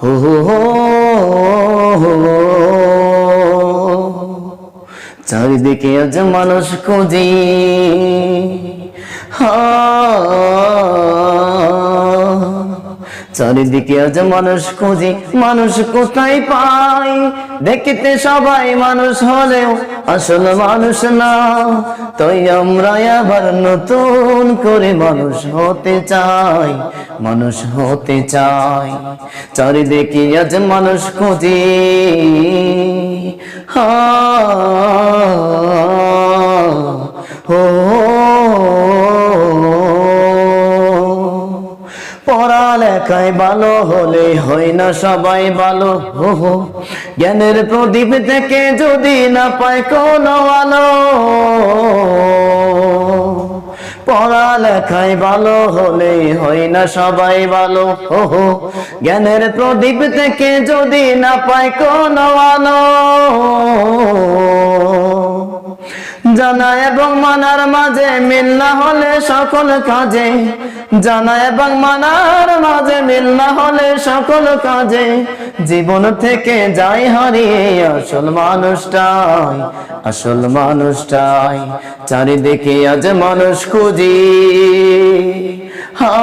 হো হো হো চারিদিকে আজ মানুষ খুঁজি। চারিদিকে আজ মানুষ খুঁজি, মানুষ কোথায় পাই দেখিতে সবাই মানুষ হলেও আসল মানুষ না। তাই আমরা আবার নতুন করে মানুষ হতে চাই, মানুষ হতে চাই। চারিদিকে আজ মানুষ খুঁজি। হা, হো পড়ালেখায় ভালো হলে হয় না সবাই ভালো। হো জ্ঞানের প্রদীপ থেকে যদি না পায় কোনো আলো। পড়ালেখায় ভালো হলে হয় না সবাই ভালো। হো। জ্ঞানের প্রদীপ থেকে যদি না পায় কোনো আলো। জানা এবং মানার মাঝে মিল না হলে সকল কাজে জানা এবং মানার মাঝে মিল না হলে সকল কাজে জীবন থেকে যাই হারিয়ে আসল মানুষটাই আসল মানুষটাই চারিদিকে আজ মানুষ খুঁজি হা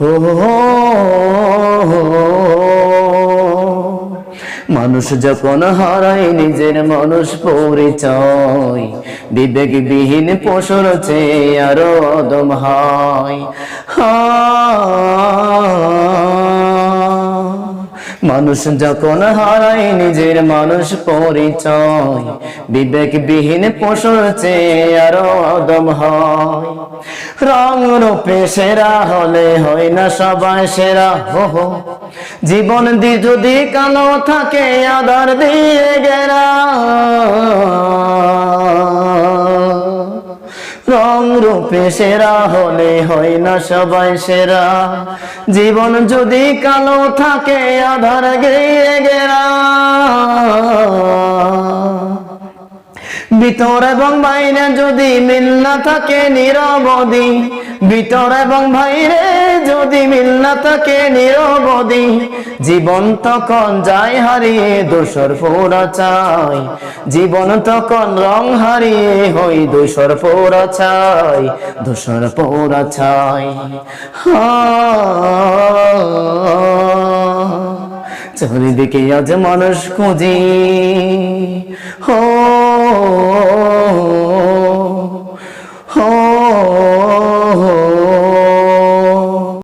হো মানুষ যখন হারায় নিজের মানুষ পরিচয় বিবেকবিহীন পশুর চেয়ে আরও অদম হয়। হা মানুষ যখন হারায় নিজের মানুষ পরিচয়, বিবেকবিহীন পশুর চেয়ে আরও অদম হয়। রং রূপে সেরা হলে হয় না সবাই সেরা হো। জীবন দি যদি কালো থাকে, আধার দিয়ে গেরা। রং রূপে সেরা হলে হয় না সবাই সেরা। জীবন যদি কালো থাকে, আধার গেয়ে গেরা। ভিতর এবং বাইরে যদি মিল না থাকে নিরবধি। ভিতর এবং বাইরে যদি মিল না থাকে নিরবধি। জীবন তখন যায় হারিয়ে দোসর ফোরা চাই। জীবন তখন রং হারিয়ে হই দোসর ফোরা চাই। দোসর ফোরা চাই। চারিদিকে আজ মানুষ খুঁজি। হো। হো